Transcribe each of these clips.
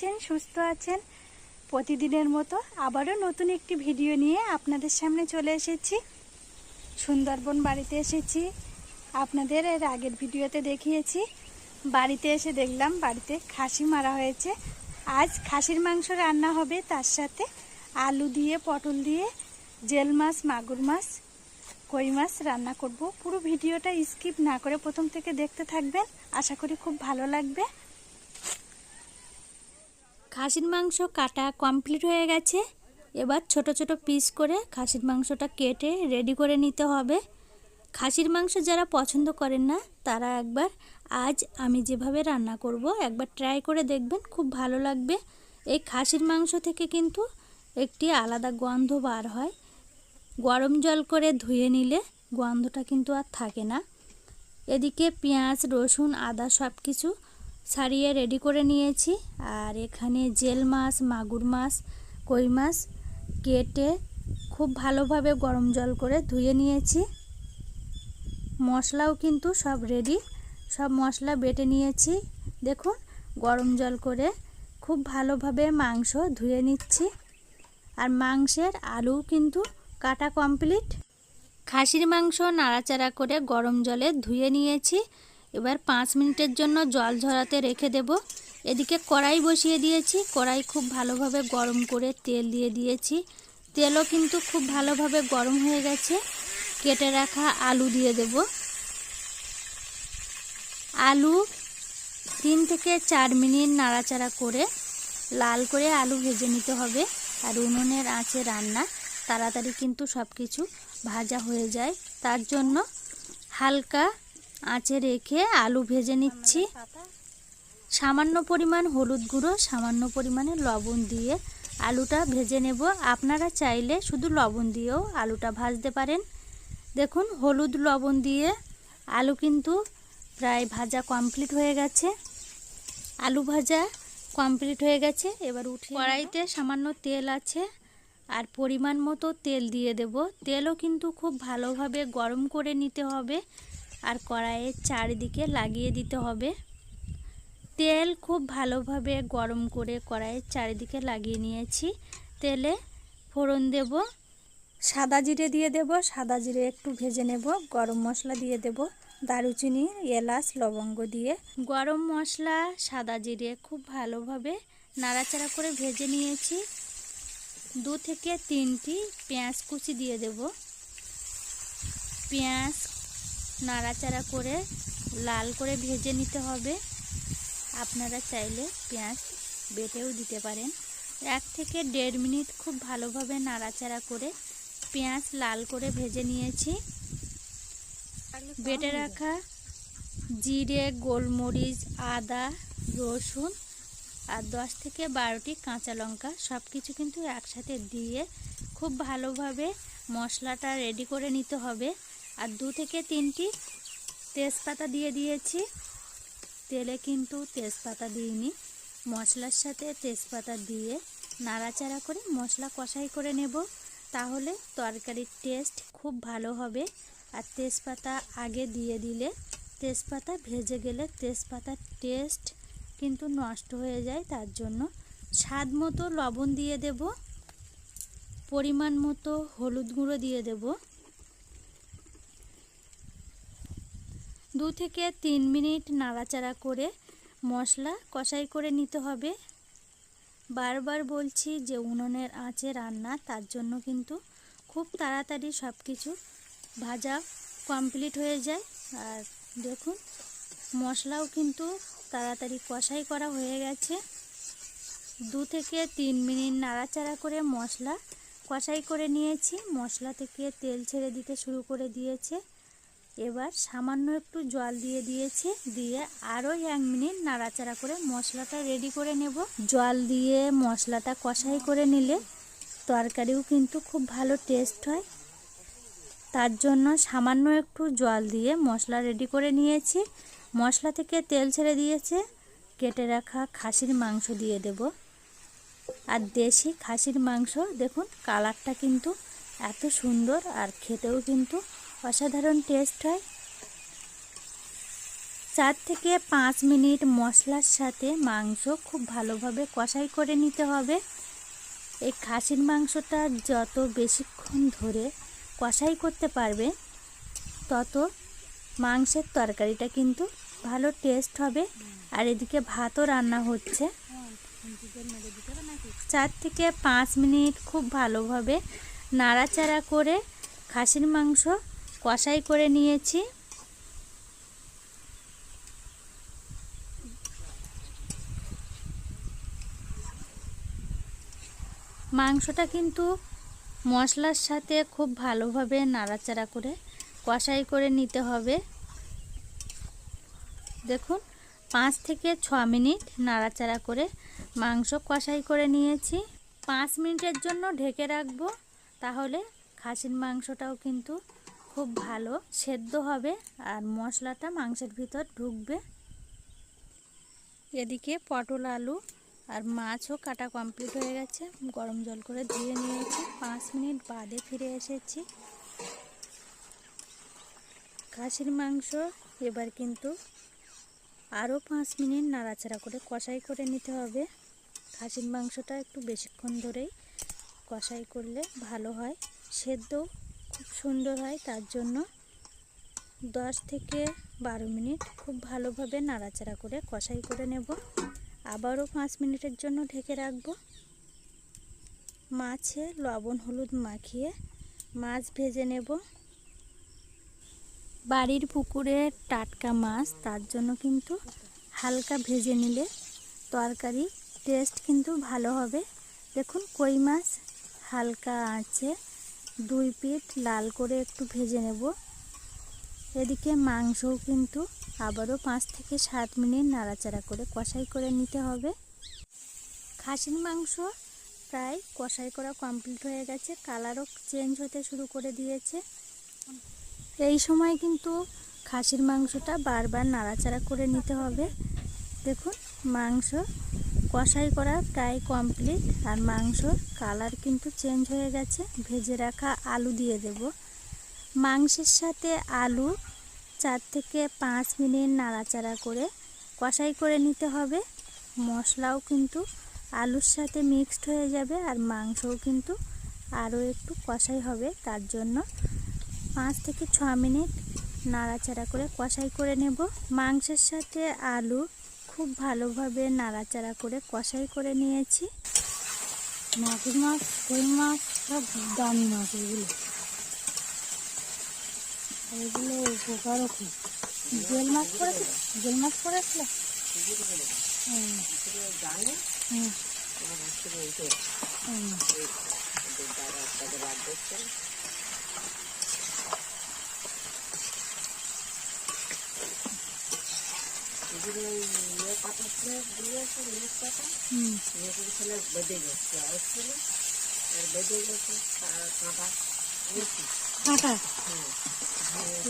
আছেন, সুস্থ আছেন? প্রতিদিনের মতো আবারও নতুন একটি ভিডিও নিয়ে আপনাদের সামনে চলে এসেছি। সুন্দরবন বাড়িতে এসেছি। আপনাদের এর আগের ভিডিওতে দেখিয়েছি। বাড়িতে এসে দেখলাম বাড়িতে খাসি মারা হয়েছে। আজ খাসির মাংস রান্না হবে, তার সাথে আলু দিয়ে, পটল দিয়ে, জেল মাছ, মাগুর মাছ, কই মাছ রান্না করব। পুরো ভিডিওটা স্কিপ না করে প্রথম থেকে দেখতে থাকবেন। আশা করি খুব ভালো লাগবে। খাসির মাংস কাটা কমপ্লিট হয়ে গেছে। এবার ছোট ছোট পিস করে খাসির মাংসটা কেটে রেডি করে নিতে হবে। খাসির মাংস যারা পছন্দ করেন না, তারা একবার আজ আমি যেভাবে রান্না করব, একবার ট্রাই করে দেখবেন, খুব ভালো লাগবে। এই খাসির মাংস থেকে কিন্তু একটি আলাদা গন্ধ বার হয়। গরম জল করে ধুয়ে নিলে গন্ধটা কিন্তু আর থাকে না। এদিকে পেঁয়াজ, রসুন, আদা সব কিছু ছাড়িয়ে রেডি করে নিয়েছি। আর এখানে জেল মাছ, মাগুর মাছ, কই মাছ কেটে খুব ভালোভাবে গরম জল করে ধুয়ে নিয়েছি। মশলাও কিন্তু সব রেডি সব মশলা বেটে নিয়েছি। দেখুন, গরম জল করে খুব ভালোভাবে মাংস ধুয়ে নিচ্ছি। আর মাংসের আলু কিন্তু কাটা কমপ্লিট খাসির মাংস নাড়াচাড়া করে গরম জলে ধুয়ে নিয়েছি। এবার পাঁচ মিনিটের জন্য জল ঝরাতে রেখে দেব। এদিকে কড়াই বসিয়ে দিয়েছি। কড়াই খুব ভালোভাবে গরম করে তেল দিয়ে দিয়েছি। তেলও কিন্তু খুব ভালোভাবে গরম হয়ে গেছে। কেটে রাখা আলু দিয়ে দেব। আলু তিন থেকে চার মিনিট নাড়াচাড়া করে লাল করে আলু ভেজে নিতে হবে আর উনুনের আঁচে রান্না। তাড়াতাড়ি কিন্তু সব কিছু ভাজা হয়ে যায়। তার জন্য হালকা আঁচে রেখে আলু ভেজে নিচ্ছি। সামান্য পরিমাণ হলুদ গুঁড়ো, সামান্য পরিমাণে লবণ দিয়ে আলুটা ভেজে নেব। আপনারা চাইলে শুধু লবণ দিয়েও আলুটা ভাজতে পারেন। দেখুন, হলুদ লবণ দিয়ে আলু কিন্তু প্রায় ভাজা কমপ্লিট হয়ে গেছে। আলু ভাজা কমপ্লিট হয়ে গেছে। এবার উঠে কড়াইতে সামান্য তেল আছে আর পরিমাণ মতো তেল দিয়ে দেব। তেলও কিন্তু খুব ভালোভাবে গরম করে নিতে হবে। আর কড়াইয়ের চারিদিকে লাগিয়ে দিতে হবে। তেল খুব ভালোভাবে গরম করে কড়াইয়ের চারিদিকে লাগিয়ে নিয়েছি। তেলে ফোড়ন দেব, সাদা জিরে দিয়ে দেব, সাদা জিরে একটু ভেজে নেব, গরম মশলা দিয়ে দেব, দারুচিনি, এলাচ, লবঙ্গ দিয়ে। গরম মশলা, সাদা জিরে খুব ভালোভাবে নাড়াচাড়া করে ভেজে নিয়েছি। দু থেকে তিনটি পেঁয়াজ কুচি দিয়ে দেব। পেঁয়াজ নাড়াচাড়া করে লাল করে ভেজে নিতে হবে। আপনারা চাইলে পেঁয়াজ বেটেও দিতে পারেন। এক থেকে দেড় মিনিট খুব ভালোভাবে নাড়াচাড়া করে পেঁয়াজ লাল করে ভেজে নিয়েছি। বেটে রাখা জিরে, গোলমরিচ, আদা, রসুন আর দশ থেকে বারোটি কাঁচা লঙ্কা সব কিছু কিন্তু একসাথে দিয়ে খুব ভালোভাবে মশলাটা রেডি করে নিতে হবে। আর দু থেকে তিনটি তেজপাতা দিয়ে দিয়েছি। তেলে কিন্তু তেজপাতা দিইনি। মশলার সাথে তেজপাতা দিয়ে নাড়াচাড়া করে মশলা কষাই করে নেব। তাহলে তরকারির টেস্ট খুব ভালো হবে। আর তেজপাতা আগে দিয়ে দিলে তেজপাতা ভেজে গেলে তেজপাতার টেস্ট কিন্তু নষ্ট হয়ে যায়। তার জন্য স্বাদ মতো লবণ দিয়ে দেব। পরিমাণ মতো হলুদ গুঁড়ো দিয়ে দেব। দু থেকে তিন মিনিট নাড়াচাড়া করে মশলা কষাই করে নিতে হবে। বারবার বলছি যে উনুনের আঁচে রান্না, তার জন্য কিন্তু খুব তাড়াতাড়ি সব কিছু ভাজা কমপ্লিট হয়ে যায়। আর দেখুন, মশলাও কিন্তু তাড়াতাড়ি কষাই করা হয়ে গেছে। দু থেকে তিন মিনিট নাড়াচাড়া করে মশলা কষাই করে নিয়েছি। মশলা থেকে তেল ছেড়ে দিতে শুরু করে দিয়েছে। এবার সামান্য একটু জল দিয়ে দিয়েছি, দিয়ে আরও এক মিনিট নাড়াচাড়া করে মশলাটা রেডি করে নেব। জল দিয়ে মশলাটা কষাই করে নিলে তরকারিও কিন্তু খুব ভালো টেস্ট হয়। তার জন্য সামান্য একটু জল দিয়ে মশলা রেডি করে নিয়েছি। মশলা থেকে তেল ছেড়ে দিয়েছে, কেটে রাখা খাসির মাংস দিয়ে দেব। আর দেশি খাসির মাংস, দেখুন কালারটা কিন্তু এত সুন্দর আর খেতেও কিন্তু অসাধারণ টেস্ট হয়। চার থেকে পাঁচ মিনিট মশলার সাথে মাংস খুব ভালোভাবে কষাই করে নিতে হবে। এই খাসির মাংসটা যত বেশিক্ষণ ধরে কষাই করতে পারবে, তত মাংসের তরকারিটা কিন্তু ভালো টেস্ট হবে। আর এদিকে ভাতও রান্না হচ্ছে। চার থেকে পাঁচ মিনিট খুব ভালোভাবে নাড়াচাড়া করে খাসির মাংস কষাই করে নিয়েছি। মাংসটা কিন্তু মশলার সাথে খুব ভালোভাবে নাড়াচাড়া করে কষাই করে নিতে হবে। দেখুন, পাঁচ থেকে ছ মিনিট নাড়াচাড়া করে মাংস কষাই করে নিয়েছি। পাঁচ মিনিটের জন্য ঢেকে রাখব, তাহলে খাসির মাংসটাও কিন্তু খুব ভালো, সেদ্ধ হবে আর মশলাটা মাংসের ভিতর ঢুকবে। এদিকে পটল আলু আর মাছও কাটা কমপ্লিট হয়ে গেছে। গরম জল করে ধুয়ে নিয়েছি। পাঁচ মিনিট বাদে ফিরে এসেছি। খাসির মাংস এবার কিন্তু আরও পাঁচ মিনিট নাড়াচাড়া করে কষাই করে নিতে হবে। খাসির মাংসটা একটু বেশিক্ষণ ধরেই কষাই করলে ভালো হয়। সেদ্ধ খুব সুন্দর হয়, তার জন্য দশ থেকে বারো মিনিট খুব ভালোভাবে নাড়াচাড়া করে, কষাই করে নেব। আবারও পাঁচ মিনিটের জন্য ঢেকে রাখব। মাছে লবণ, হলুদ মাখিয়ে মাছ ভেজে নেব। বাড়ির পুকুরে টাটকা মাছ, তার জন্য কিন্তু হালকা ভেজে নিলে তরকারি টেস্ট কিন্তু ভালো হবে। দেখুন, কই মাছ হালকা আঁচে দুই পিঠ লাল করে একটু ভেজে নেব। এদিকে মাংসও কিন্তু আবারও পাঁচ থেকে সাত মিনিট নাড়াচাড়া করে কষাই করে নিতে হবে। খাসির মাংস প্রায় কষাই করা কমপ্লিট হয়ে গেছে, কালারও চেঞ্জ হতে শুরু করে দিয়েছে। এই সময় কিন্তু খাসির মাংসটা বারবার নাড়াচাড়া করে নিতে হবে। দেখুন, মাংস কষাই করা প্রায় কমপ্লিট আর মাংস কালার কিন্তু চেঞ্জ হয়ে গেছে। ভেজে রাখা আলু দিয়ে দেব। মাংসের সাথে আলু চার থেকে পাঁচ মিনিট নাড়াচাড়া করে কষাই করে নিতে হবে। মশলাও কিন্তু আলুর সাথে মিক্সড হয়ে যাবে, আর মাংসও কিন্তু আরও একটু কষাই হবে। তার জন্য পাঁচ থেকে ছ মিনিট নাড়াচাড়া করে কষাই করে নেব। মাংসের সাথে আলু খুব ভালোভাবে নাড়াচাড়া করে কষাই করে নিয়েছি। মাগুর মাছ কই মাছ, সব দামি মাছ এগুলো। এগুলো উপকারও খুব। জেল মাছ পড়েছিল জেল মাছ পড়েছিল? হুম। হুম। হুম। হুম। কাঁটা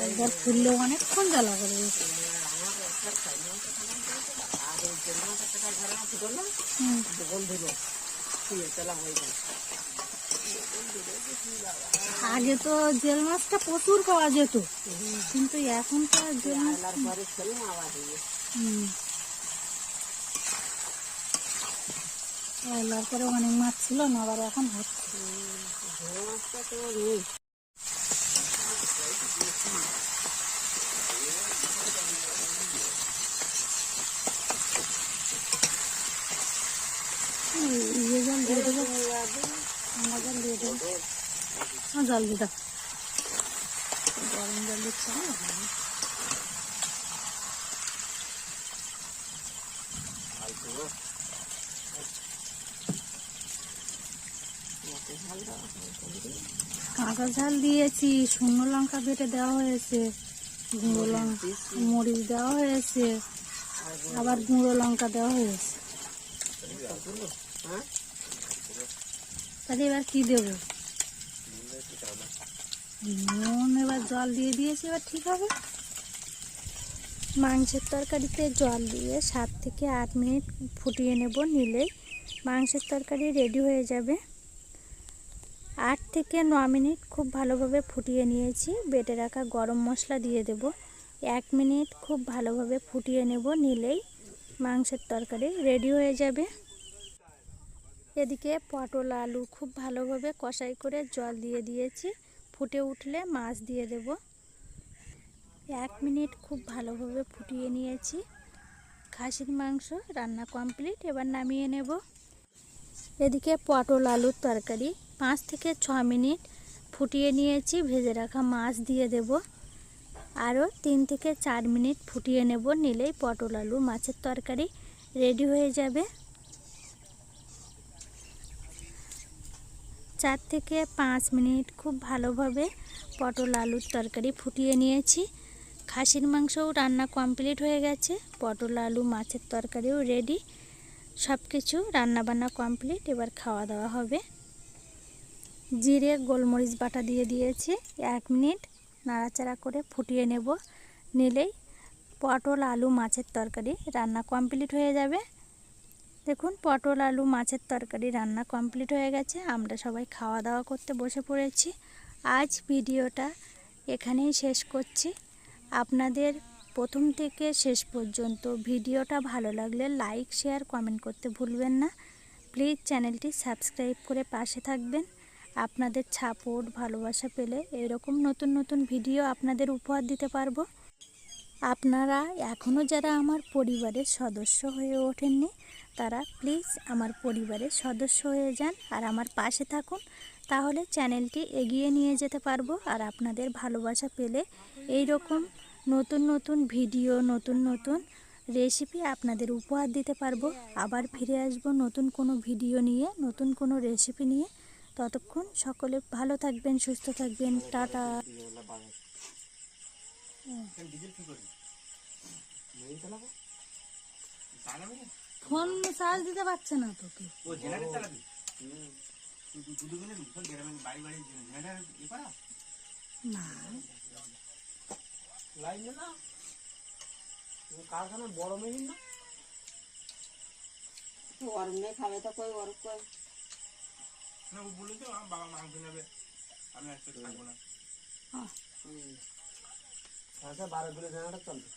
একবার ফুললে অনেকক্ষণ জ্বালা করে হুম। আগে তো জেল মাছটা প্রচুর পাওয়া যেত, কিন্তু এখন তো আর জেল মাছ পয়লার পরে অনেক মাছ ছিল না আবার এখন হচ্ছে। জল দিয়ে দেবো ঠান্ডা জল দিয়ে দেবো। হ্যাঁ, জল দিয়ে দাও গরম জল দিচ্ছে না? কাঁচা ঝাল দিয়েছি, শুকনো লঙ্কা বেটে দেওয়া হয়েছে, গুঁড়ো লঙ্কা মরিচ দেওয়া হয়েছে, আবার গুঁড়ো লঙ্কা দেওয়া হয়েছে। তাহলে এবার কি দেবো? নুন এবার জল দিয়ে দিয়েছি, এবার ঠিক হবে। মাংসের তরকারিতে জল দিয়ে সাত থেকে আট মিনিট ফুটিয়ে নেব নিলেই। মাংসের তরকারি রেডি হয়ে যাবে। আট থেকে ন মিনিট খুব ভালোভাবে ফুটিয়ে নিয়েছি। বেটে রাখা গরম মশলা দিয়ে দেব। এক মিনিট খুব ভালোভাবে ফুটিয়ে নেব নিলেই মাংসের তরকারি রেডি হয়ে যাবে। এদিকে পটল, আলু খুব ভালোভাবে কষাই করে জল দিয়ে দিয়েছি। ফুটে উঠলে মাছ দিয়ে দেব। এক মিনিট খুব ভালোভাবে ফুটিয়ে নিয়েছি। খাসির মাংস রান্না কমপ্লিট, এবার নামিয়ে নেব। এদিকে পটল, আলুর তরকারি পাঁচ থেকে ছ মিনিট ফুটিয়ে নিয়েছি, ভেজে রাখা মাছ দিয়ে দেব। আরও তিন থেকে চার মিনিট ফুটিয়ে নেব, নিলেই পটল আলু মাছের তরকারি রেডি হয়ে যাবে। চার থেকে পাঁচ মিনিট খুব ভালোভাবে পটল আলুর তরকারি ফুটিয়ে নিয়েছি। খাসির মাংসও রান্না কমপ্লিট হয়ে গেছে, পটল আলু মাছের তরকারিও রেডি। সব কিছু রান্নাবান্না কমপ্লিট, এবার খাওয়া দাওয়া হবে। জিরে, গোলমরিচ বাটা দিয়ে দিয়েছি। এক মিনিট নাড়াচাড়া করে ফুটিয়ে নেব। নিলেই পটল, আলু, মাছের তরকারি রান্না কমপ্লিট হয়ে যাবে। দেখুন, পটল, আলু, মাছের তরকারি রান্না কমপ্লিট হয়ে গেছে। আমরা সবাই খাওয়া দাওয়া করতে বসে পড়েছি। আজ ভিডিওটা এখানেই শেষ করছি। আপনাদের প্রথম থেকে শেষ পর্যন্ত ভিডিওটা ভালো লাগলে লাইক, শেয়ার, কমেন্ট করতে ভুলবেন না। প্লিজ চ্যানেলটি সাবস্ক্রাইব করে পাশে থাকবেন। আপনাদের সাপোর্ট ভালোবাসা পেলে এরকম নতুন নতুন ভিডিও আপনাদের উপহার দিতে পারব। আপনারা এখনও যারা আমার পরিবারের সদস্য হয়ে ওঠেননি, তারা প্লিজ আমার পরিবারের সদস্য হয়ে যান আর আমার পাশে থাকুন। তাহলে চ্যানেলটি এগিয়ে নিয়ে যেতে পারব আর আপনাদের ভালোবাসা পেলে এই রকম নতুন নতুন ভিডিও নতুন নতুন রেসিপি আপনাদের উপহার দিতে পারব। আবার ফিরে আসব নতুন কোনো ভিডিও নিয়ে, নতুন কোনো রেসিপি নিয়ে। ততক্ষণ সকলে ভালো থাকবেন সুস্থ থাকবেন। টাটা। ফোন চার্জ দিতে পারছে না তোকে। না লাইন না কারখানা বড় মেশিন না গরমে খাবে তো কই ওর কই? না ও বলে তো আমার বাবা মাংস নেবে আমি আজকে থাকব না। আচ্ছা বারো কিলো জানাটা চলবে।